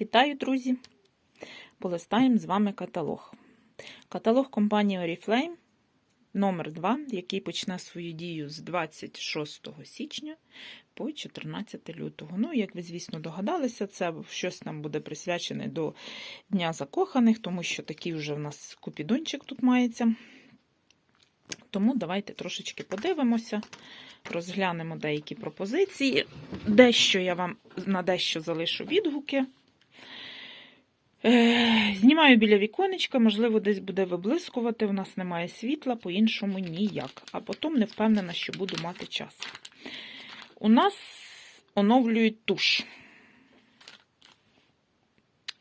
Вітаю, друзі! Полистаємо з вами каталог. Каталог компанії Oriflame номер 2 який почне свою дію з 26 січня по 14 лютого. Ну, як ви, звісно, догадалися, це щось нам буде присвячене до Дня закоханих, тому що такий вже в нас купідончик тут мається. Тому давайте трошечки подивимося, розглянемо деякі пропозиції. Дещо я вам на дещо залишу відгуки. Е, Знімаю біля віконечка, можливо, десь буде виблискувати, в нас немає світла, по-іншому ніяк. А потім не впевнена, що буду мати час. У нас оновлюють туш.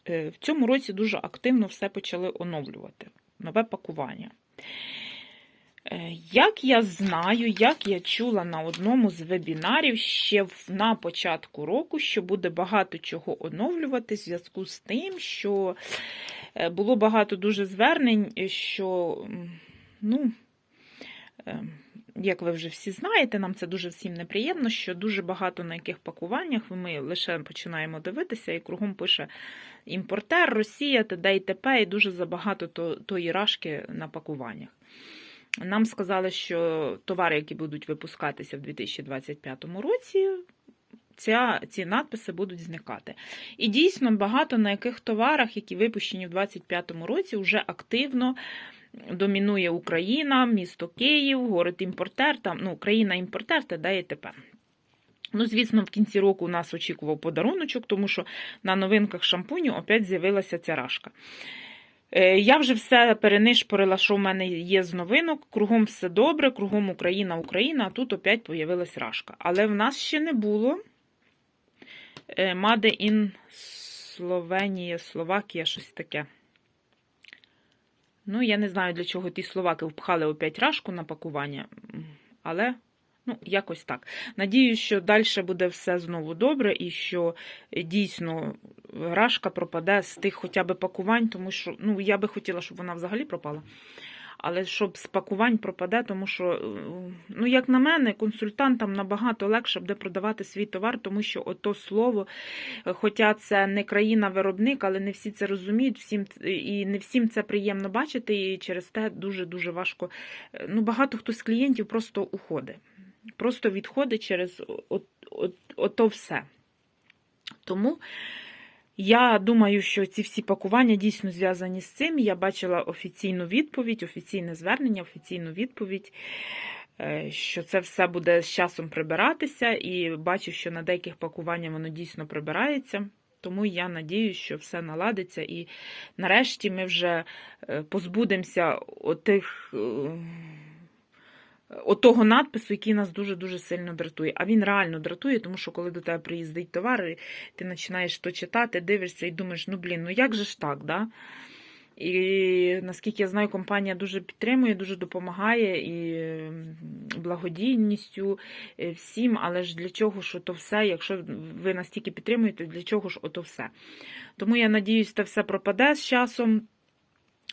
Е, В цьому році дуже активно все почали оновлювати. Нове пакування. Е, Як я знаю, як я чула на одному з вебінарів ще на початку року, що буде багато чого оновлювати в зв'язку з тим, що е, було багато дуже звернень, е, що, ну, як ви вже всі знаєте, нам це дуже всім неприємно, що дуже багато на яких пакуваннях ми лише починаємо дивитися, і кругом пише імпортер, Росія, т.д. і т.п. і дуже забагато тої рашки на пакуваннях. Нам сказали, що товари, які будуть випускатися в 2025 році, ця, ці надписи будуть зникати. І дійсно багато на яких товарах, які випущені в 2025 році, вже активно домінує Україна, місто Київ, город імпортер, там, ну, країна-імпортер та де і т.п. Ну, звісно, в кінці року нас очікував подаруночок, тому що на новинках шампуню опять з'явилася ця рашка. Е, Я вже все перенишпорила, що в мене є з новинок. Кругом все добре, кругом Україна, Україна, а тут опять появилась рашка. Але в нас ще не було е, Made in Словенія, Словакія, щось таке. Ну, я не знаю, для чого ті словаки впхали опять рашку на пакування, але ну, якось так. Надіюсь, що далі буде все знову добре і що е, дійсно рашка пропаде з тих хоча б пакувань, тому що ну, я би хотіла, щоб вона взагалі пропала. Але щоб з пакувань пропаде, тому що, е, ну, як на мене, консультантам набагато легше буде продавати свій товар, тому що ото слово, е, хоча це не країна-виробник, але не всі це розуміють, всім і не всім це приємно бачити, і через те дуже-дуже важко. Ну, багато хто з клієнтів просто уходить. Просто відходить через от, от, ото все. Тому я думаю, що ці всі пакування дійсно зв'язані з цим. Я бачила офіційну відповідь, офіційне звернення, офіційну відповідь, е, що це все буде з часом прибиратися, і бачу, що на деяких пакуваннях воно дійсно прибирається. Тому я надіюсь, що все наладиться, і нарешті ми вже е, позбудемося отих. Отого надпису, який нас дуже-дуже сильно дратує. А він реально дратує, тому що коли до тебе приїздить товар, ти починаєш то читати, дивишся і думаєш, ну блін, ну як же ж так, да? І наскільки я знаю, компанія дуже підтримує, дуже допомагає і благодійністю е, всім, але ж для чого ж ото все, якщо ви настільки підтримуєте, для чого ж ото все? Тому я надіюсь, це все пропаде з часом.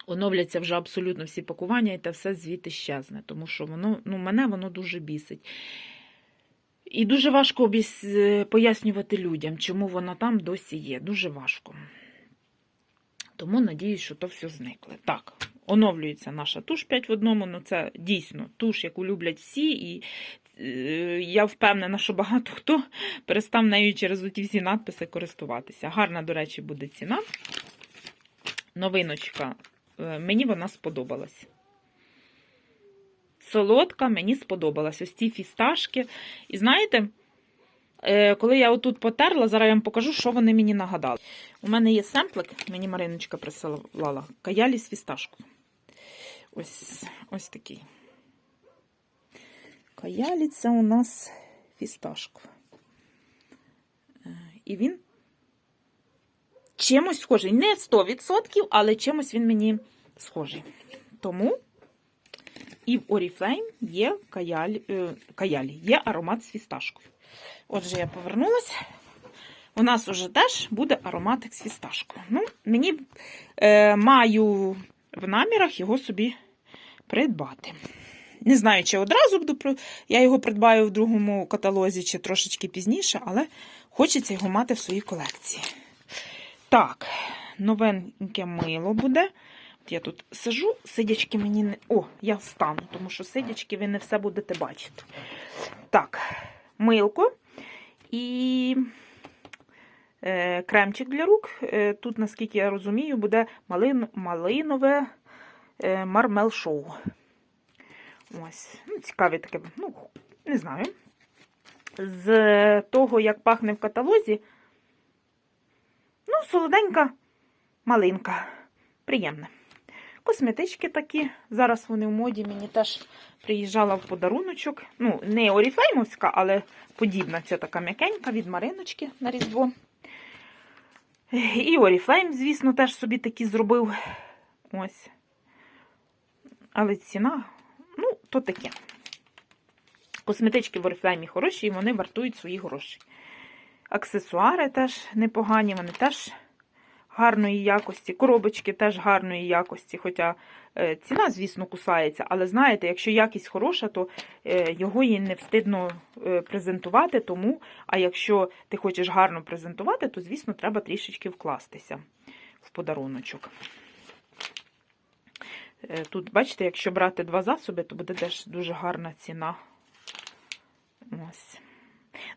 Оновляться вже абсолютно всі пакування, і те все звідти щезне, тому що воно, ну, мене воно дуже бісить. І дуже важко обіс... е, пояснювати людям, чому воно там досі є. Дуже важко. Тому надіюсь, що то все зникло. Так, оновлюється наша туш 5 в одному. Ну це дійсно туш, яку люблять всі, і е, я впевнена, що багато хто перестав нею через оті всі надписи користуватися. Гарна, до речі, буде ціна. Новиночка. Е, Мені вона сподобалась. Солодка, мені сподобалась. Ось ці фісташки. І знаєте, е, коли я отут потерла, зараз я вам покажу, що вони мені нагадали. У мене є семплик, мені Мариночка присилала, каялі з фісташкою. Ось, ось такий. Каялі це у нас фісташко. Е, І він чимось схожий. Не 100%, але чимось він мені схожий. Тому і в Oriflame є каялі, е, каялі, є аромат з фісташкою. Отже, я повернулася. У нас уже теж буде ароматик з фісташкою. Ну, мені е, маю в намірах його собі придбати. Не знаю, чи одразу буду я його придбаю в другому каталозі, чи трошечки пізніше, але хочеться його мати в своїй колекції. Так, новеньке мило буде. Я тут сижу, сидячки мені не. О, я встану, тому що сидячки ви не все будете бачити. Так, милко і е, кремчик для рук. Е, тут, наскільки я розумію, буде малин, малинове е, мармел-шоу. Ось, ну, цікаве таке, ну, не знаю. З того, як пахне в каталозі, ну, солоденька малинка. Приємне. Косметички такі. Зараз вони в моді. Мені теж приїжджала в подаруночок. Ну, не оріфлеймовська, але подібна. Це така м'якенька від Мариночки на Різдво. І Оріфлейм, звісно, теж собі такі зробив. Ось. Але ціна, ну, то таке. Косметички в Оріфлеймі хороші, і вони вартують свої гроші. Аксесуари теж непогані, вони теж гарної якості. Коробочки теж гарної якості. Хоча е, ціна, звісно, кусається. Але знаєте, якщо якість хороша, то е, його їй не встидно е, презентувати. Тому, а якщо ти хочеш гарно презентувати, то, звісно, треба трішечки вкластися в подаруночок. Тут, бачите, якщо брати два засоби, то буде теж дуже гарна ціна. Ось.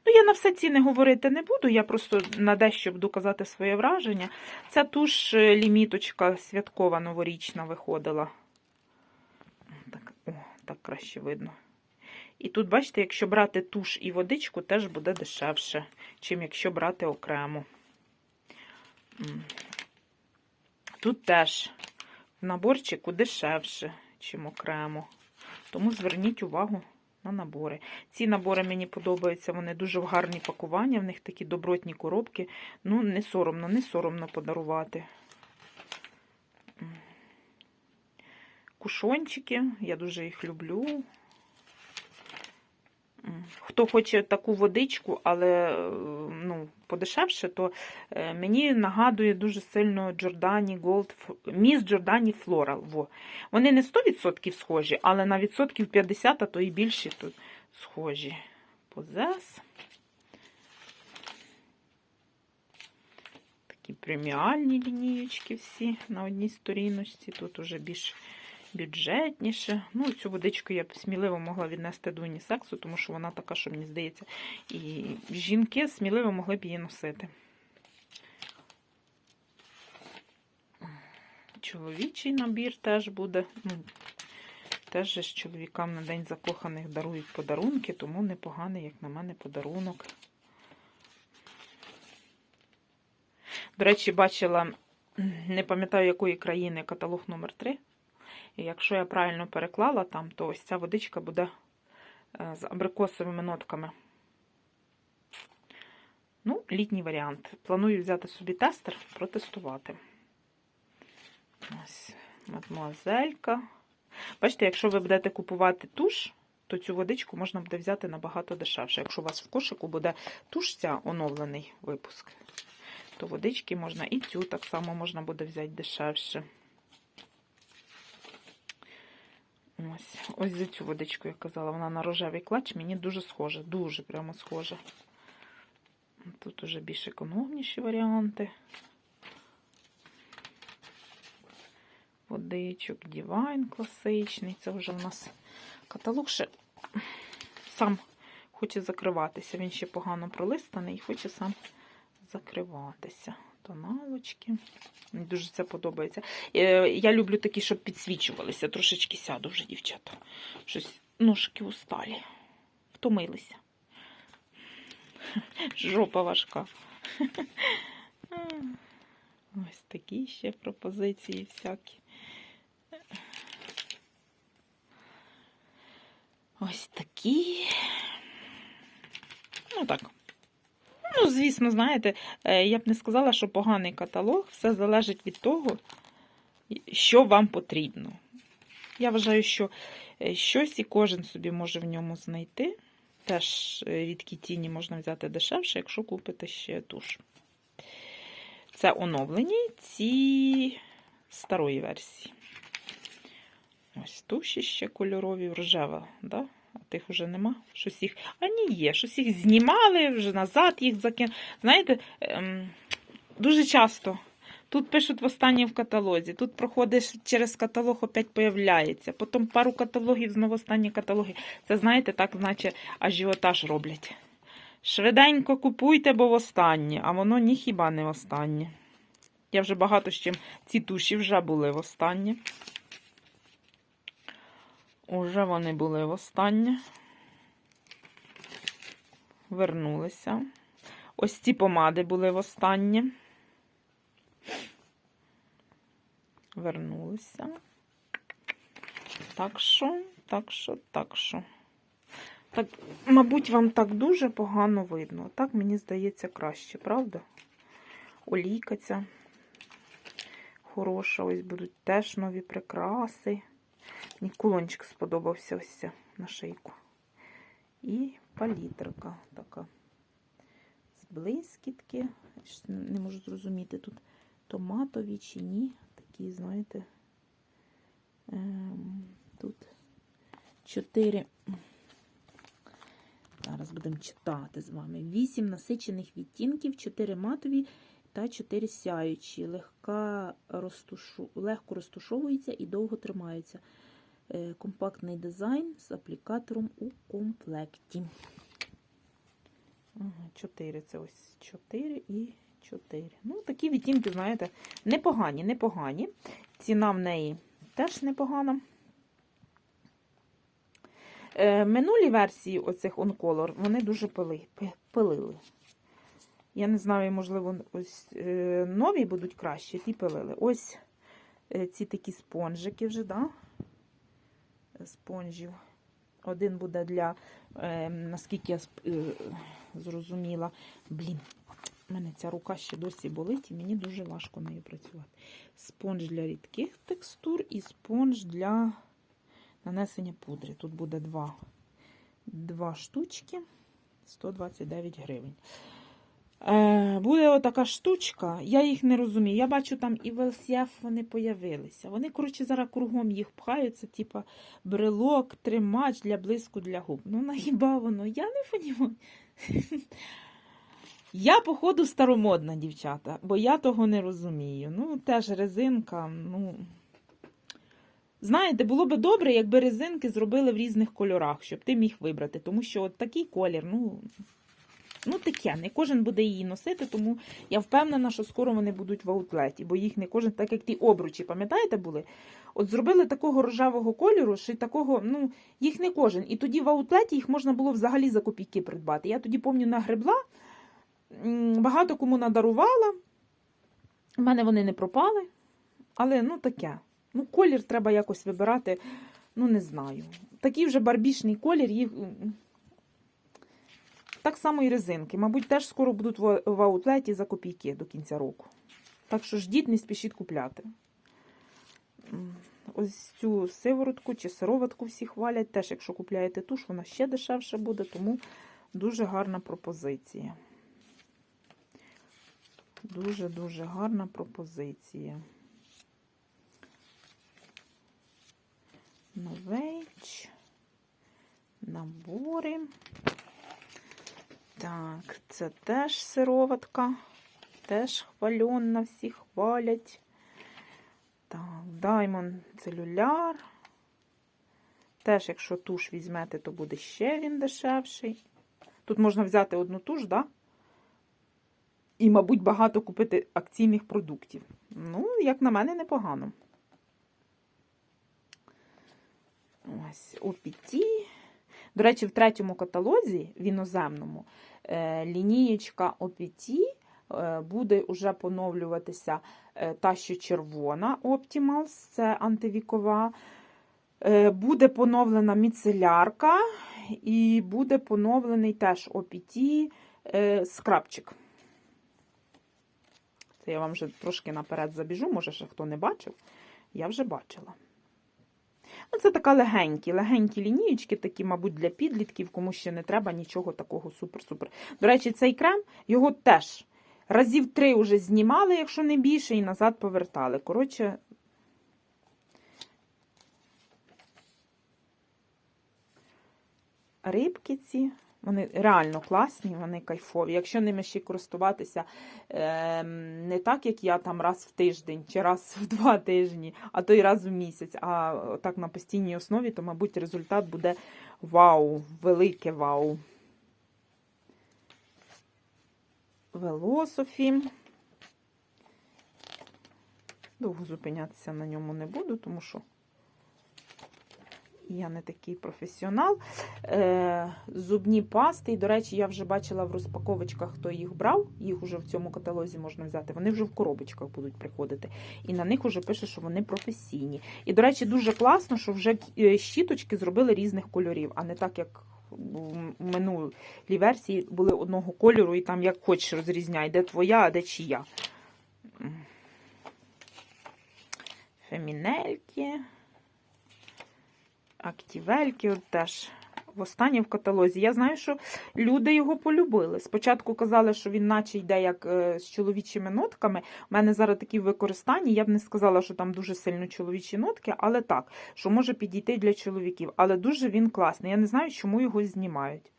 Ну, я на все ціни говорити не буду, я просто на дещо буду казати своє враження. Ця туш е, ліміточка святкова новорічна виходила. Так, о, так краще видно. І тут, бачите, якщо брати туш і водичку, теж буде дешевше, чим якщо брати окремо. Тут теж в наборчику дешевше, чим окремо. Тому зверніть увагу на набори. Ці набори мені подобаються, вони дуже в гарні пакування, в них такі добротні коробки. Ну, не соромно, не соромно подарувати. Кушончики, я дуже їх люблю. Хто хоче таку водичку, але е, ну, подешевше, то е, мені нагадує дуже сильно Gold, F- Miss Giordani Floral. Во. Вони не 100% схожі, але на відсотків 50, а то і більше тут схожі. Позес. Такі преміальні лінієчки всі на одній сторіночці. Тут уже більш бюджетніше. Ну, цю водичку я б сміливо могла віднести до унісексу, тому що вона така, що мені здається, і жінки сміливо могли б її носити. Чоловічий набір теж буде. Ну, теж ж чоловікам на День закоханих дарують подарунки, тому непоганий, як на мене, подарунок. До речі, бачила, не пам'ятаю, якої країни каталог номер 3 І якщо я правильно переклала там, то ось ця водичка буде е, з абрикосовими нотками. Ну, літній варіант. Планую взяти собі тестер, протестувати. Ось, мадмуазелька. Бачите, якщо ви будете купувати туш, то цю водичку можна буде взяти набагато дешевше. Якщо у вас в кошику буде туш ця оновлений випуск, то водички можна і цю так само можна буде взяти дешевше. Ось, ось за цю водичку я казала, вона на рожевий клач, мені дуже схожа, дуже прямо схожа. Тут уже більш економніші варіанти. Водичок, Divine класичний. Це вже у нас каталог ще сам хоче закриватися. Він ще погано пролистаний і хоче сам закриватися. Тоналочки. Мені дуже це подобається. Е, Я люблю такі, щоб підсвічувалися. Трошечки сяду вже, дівчата. Щось ножки усталі. Втомилися. Жопа важка. Ось такі ще пропозиції всякі. Ось такі. Ну так. Ну, звісно, знаєте, е, я б не сказала, що поганий каталог. Все залежить від того, що вам потрібно. Я вважаю, що е, щось і кожен собі може в ньому знайти. Теж е, від Кітіні можна взяти дешевше, якщо купите ще туш. Це оновлені ці старої версії. Ось туші ще кольорові, рожева, да? Тих вже нема. Щось їх. А ні, є, щось їх знімали, вже назад їх закинули. Знаєте, ем, Дуже часто. Тут пишуть в останнє в каталозі. Тут проходиш через каталог, опять появляється. Потім пару каталогів, знову останні каталоги. Це, знаєте, так, наче ажіотаж роблять. Швиденько купуйте, бо в останнє, а воно ні хіба не в останнє. Я вже багато з чим. Ці туші вже були в останнє. Уже вони були в останнє. Вернулися. Ось ці помади були в останнє. Вернулися. Так що, так що, так що. Так, мабуть, вам так дуже погано видно. Так, мені здається, краще, правда? Олійка ця хороша, ось будуть теж нові прикраси. Мені кулончик сподобався ось ця на шийку. І палітрка така. З блискітки. Не можу зрозуміти, тут томатові чи ні. Такі, знаєте, ем, тут чотири. Зараз будемо читати з вами. Вісім насичених відтінків, чотири матові та чотири сяючі. Легка розтушу... Легко розтушовуються і довго тримаються. Е, Компактний дизайн з аплікатором у комплекті. Ага, чотири. Це ось чотири і чотири. Ну, такі відтінки, знаєте, непогані, непогані. Ціна в неї теж непогана. Е, Минулі версії оцих онколор вони дуже пили, пилили. Я не знаю, можливо, ось е, нові будуть краще, ті пилили. Ось ці такі спонжики вже, да? Спонжів. Один буде для, е, наскільки я е, зрозуміла, блін, у мене ця рука ще досі болить, і мені дуже важко нею працювати. Спонж для рідких текстур і спонж для нанесення пудри. Тут буде два, два штучки, 129 гривень. Е, буде отака штучка, я їх не розумію. Я бачу, там і в вони появилися. Вони, коротше, зараз кругом їх пхаються, типа брелок, тримач для блиску для губ. Ну, нахіба воно? Я не розумію. Я, походу, старомодна, дівчата, бо я того не розумію. Ну, теж резинка, ну. Знаєте, було би добре, якби резинки зробили в різних кольорах, щоб ти міг вибрати. Тому що от такий колір, ну, ну таке, не кожен буде її носити, тому я впевнена, що скоро вони будуть в аутлеті, бо їх не кожен, так як ті обручі, пам'ятаєте, були? От зробили такого рожевого кольору, що такого, ну, їх не кожен. І тоді в аутлеті їх можна було взагалі за копійки придбати. Я тоді пам'ятаю, нагребла, багато кому надарувала. У мене вони не пропали, але ну таке. Ну, колір треба якось вибирати, ну не знаю. Такий вже барбішний колір, їх. Так само і резинки. Мабуть, теж скоро будуть в в аутлеті за копійки до кінця року. Так що ждіть, не спішіть купляти. Ось цю сиворотку чи сироватку всі хвалять. Теж, якщо купляєте туш, вона ще дешевше буде, тому дуже гарна пропозиція. Дуже-дуже гарна пропозиція. Новейч. Набори. Так, це теж сироватка. Теж хвальонна, всі хвалять. Так, Diamond целюляр. Теж, якщо туш візьмете, то буде ще він дешевший. Тут можна взяти одну туш, да? І, мабуть, багато купити акційних продуктів. Ну, як на мене, непогано. Ось OPT. До речі, в третьому каталозі, в іноземному, е, лінієчка OPT е, буде уже поновлюватися е, та, що червона Optimals, це антивікова. Буде поновлена міцелярка і буде поновлений теж е, скрабчик. Це я вам вже трошки наперед забіжу, може, ще хто не бачив. Я вже бачила. Це така легенькі, легенькі лінієчки, такі, мабуть, для підлітків, кому ще не треба нічого такого супер-супер. До речі, цей крем, його теж разів три вже знімали, якщо не більше, і назад повертали. Коротше, рибки ці Вони реально класні, вони кайфові. Якщо ними ще користуватися е, не так, як я там раз в тиждень чи раз в два тижні, а то й раз в місяць, а так на постійній основі, то, мабуть, результат буде вау, велике вау. Велософі. Довго зупинятися на ньому не буду, тому що я не такий професіонал. Е, Зубні пасти. І, до речі, я вже бачила в розпаковочках, хто їх брав. Їх вже в цьому каталозі можна взяти. Вони вже в коробочках будуть приходити. І на них вже пише, що вони професійні. І, до речі, дуже класно, що вже е, щіточки зробили різних кольорів, а не так, як в минулій версії були одного кольору, і там як хочеш розрізняй, де твоя, а де чия. Фемінельки. Актівельки от теж востаннє в каталозі. Я знаю, що люди його полюбили. Спочатку казали, що він наче йде як е, з чоловічими нотками. У мене зараз такі в використанні. Я б не сказала, що там дуже сильно чоловічі нотки, але так, що може підійти для чоловіків. Але дуже він класний. Я не знаю, чому його знімають.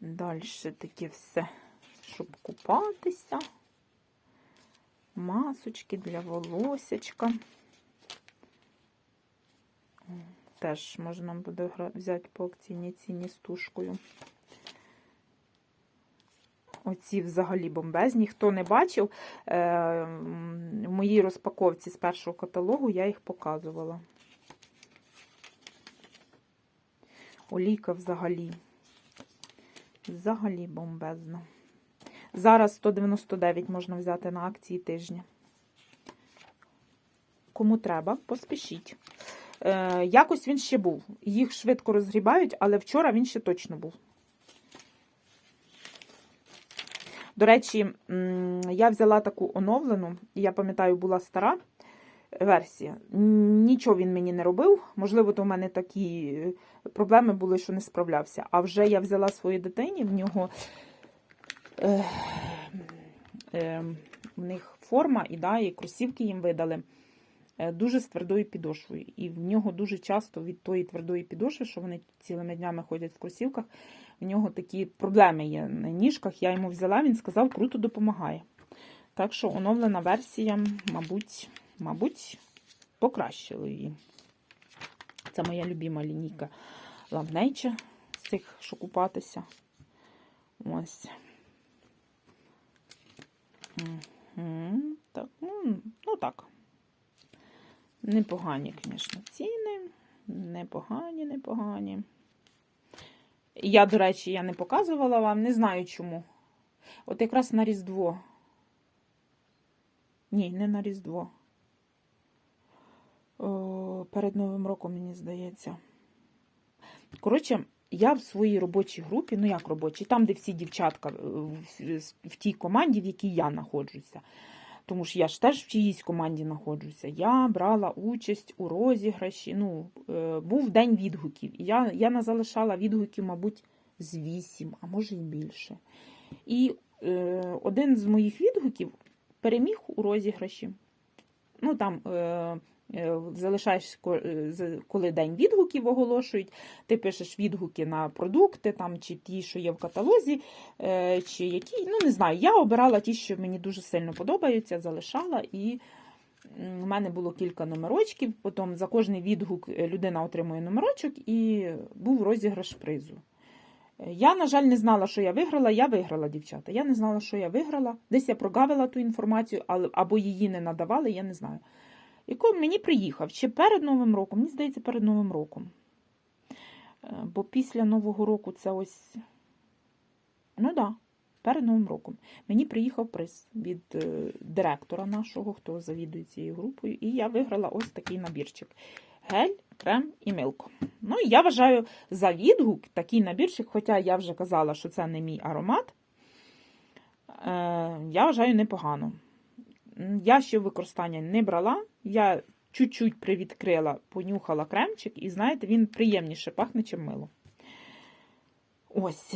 Далі таке все, щоб купатися масочки для волосячка. Теж можна буде взяти по акційній ціні з тушкою. Оці взагалі бомбезні. Хто не бачив, е, в моїй розпаковці з першого каталогу я їх показувала. Олійка взагалі. Взагалі бомбезна. Зараз 199 можна взяти на акції тижня. Кому треба, поспішіть. Е, Якось він ще був. Їх швидко розгрібають, але вчора він ще точно був. До речі, я взяла таку оновлену, я пам'ятаю, була стара версія. Нічого він мені не робив. Можливо, то в мене такі проблеми були, що не справлявся. А вже я взяла своїй дитині, в нього е, в них форма і да, і кросівки їм видали е, дуже з твердою підошвою. І в нього дуже часто від тої твердої підошви, що вони цілими днями ходять в кросівках, в нього такі проблеми є на ніжках. Я йому взяла, він сказав, круто допомагає. Так що оновлена версія, мабуть, мабуть, покращила її. Це моя любима лінійка Ламнейча з цих, що купатися. Ось. Так, ну, ну так. Непогані, звісно, ціни. Непогані, непогані. Я, до речі, я не показувала вам, не знаю чому. От якраз на Різдво. Ні, не на Різдво. О, перед Новим роком, мені здається. Коротше, я в своїй робочій групі, ну як робочій, там, де всі дівчатка в, в тій команді, в якій я знаходжуся. Тому що я ж теж в чиїсь команді знаходжуся. Я брала участь у розіграші. Ну, е, Був день відгуків. І я я не залишала відгуків, мабуть, з вісім, а може і більше. І е, один з моїх відгуків переміг у розіграші. Ну, там е, Е, залишаєш, е, коли день відгуків оголошують, ти пишеш відгуки на продукти, там, чи ті, що є в каталозі, е, чи які, ну не знаю, я обирала ті, що мені дуже сильно подобаються, залишала. і у мене було кілька номерочків, потім за кожний відгук людина отримує номерочок і був розіграш призу. Я, на жаль, не знала, що я виграла. Я виграла, дівчата. Я не знала, що я виграла. Десь я прогавила ту інформацію, або її не надавали, я не знаю який мені приїхав ще перед Новим роком, мені здається, перед Новим роком. Е, бо після Нового року це ось. Ну так, да, перед Новим роком. Мені приїхав приз від е, директора нашого, хто завідує цією групою, і я виграла ось такий набірчик. Гель, крем і милко. Ну, я вважаю за відгук такий набірчик, хоча я вже казала, що це не мій аромат. Е, я вважаю непогано. Я ще використання не брала. Я чуть-чуть привідкрила, понюхала кремчик, і, знаєте, він приємніше пахне, чим мило. Ось,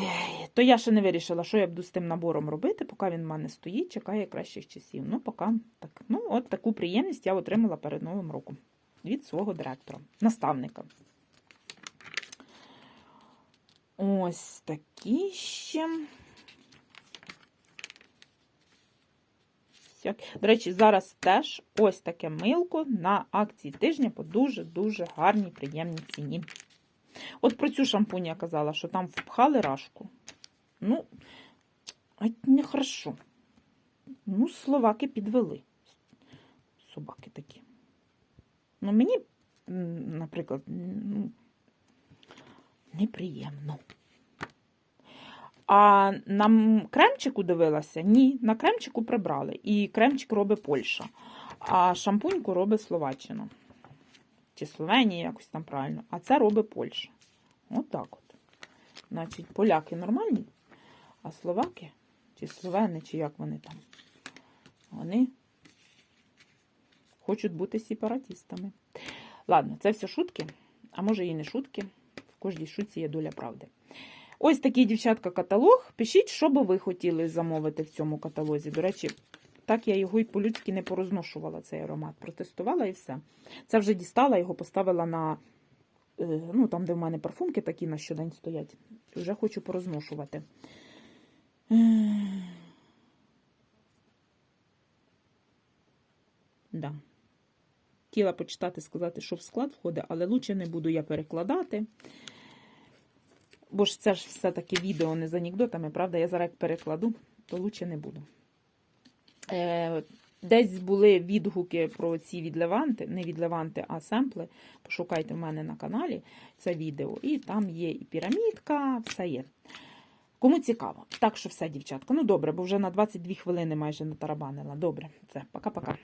то я ще не вирішила, що я буду з тим набором робити, поки він в мене стоїть, чекає кращих часів. Ну, поки так. Ну, от таку приємність я отримала перед Новим роком. від свого директора, наставника. Ось такі ще. Всяк- До речі, зараз теж ось таке милко на акції тижня по дуже-дуже гарній, приємній ціні. От про цю шампунь я казала, що там впхали рашку. Ну, нехорошо. Ну, словаки підвели. Собаки такі. Ну, мені, наприклад, ну, неприємно. А на кремчику дивилася? Ні, на кремчику прибрали. І кремчик робить Польща, а шампуньку робить Словаччина. Чи Словенія, якось там правильно. А це робить Польща. От так от. Значить, поляки нормальні, а словаки, чи словени, чи як вони там, вони хочуть бути сепаратистами. Ладно, це все шутки, а може і не шутки. В кожній шутці є доля правди. Ось такий, дівчатка, каталог. Пишіть, що би ви хотіли замовити в цьому каталозі. До речі, так я його і по-людськи не порозношувала, цей аромат. Протестувала і все. Це вже дістала, його поставила на. е, Ну, там, де в мене парфумки такі на щодень стоять. Вже хочу порозношувати. Е, Да. Хотіла почитати, сказати, що в склад входить, але лучше не буду я перекладати. Бо ж це ж все-таки відео не з анекдотами, правда? Я зараз перекладу, то лучше не буду. Е, десь були відгуки про ці від Леванти, не від Леванти, а семпли. Пошукайте в мене на каналі це відео. І там є і пірамідка, все є. Кому цікаво. Так що все, дівчатка. Ну добре, бо вже на 22 хвилини майже натарабанила. Добре, все, пока-пока.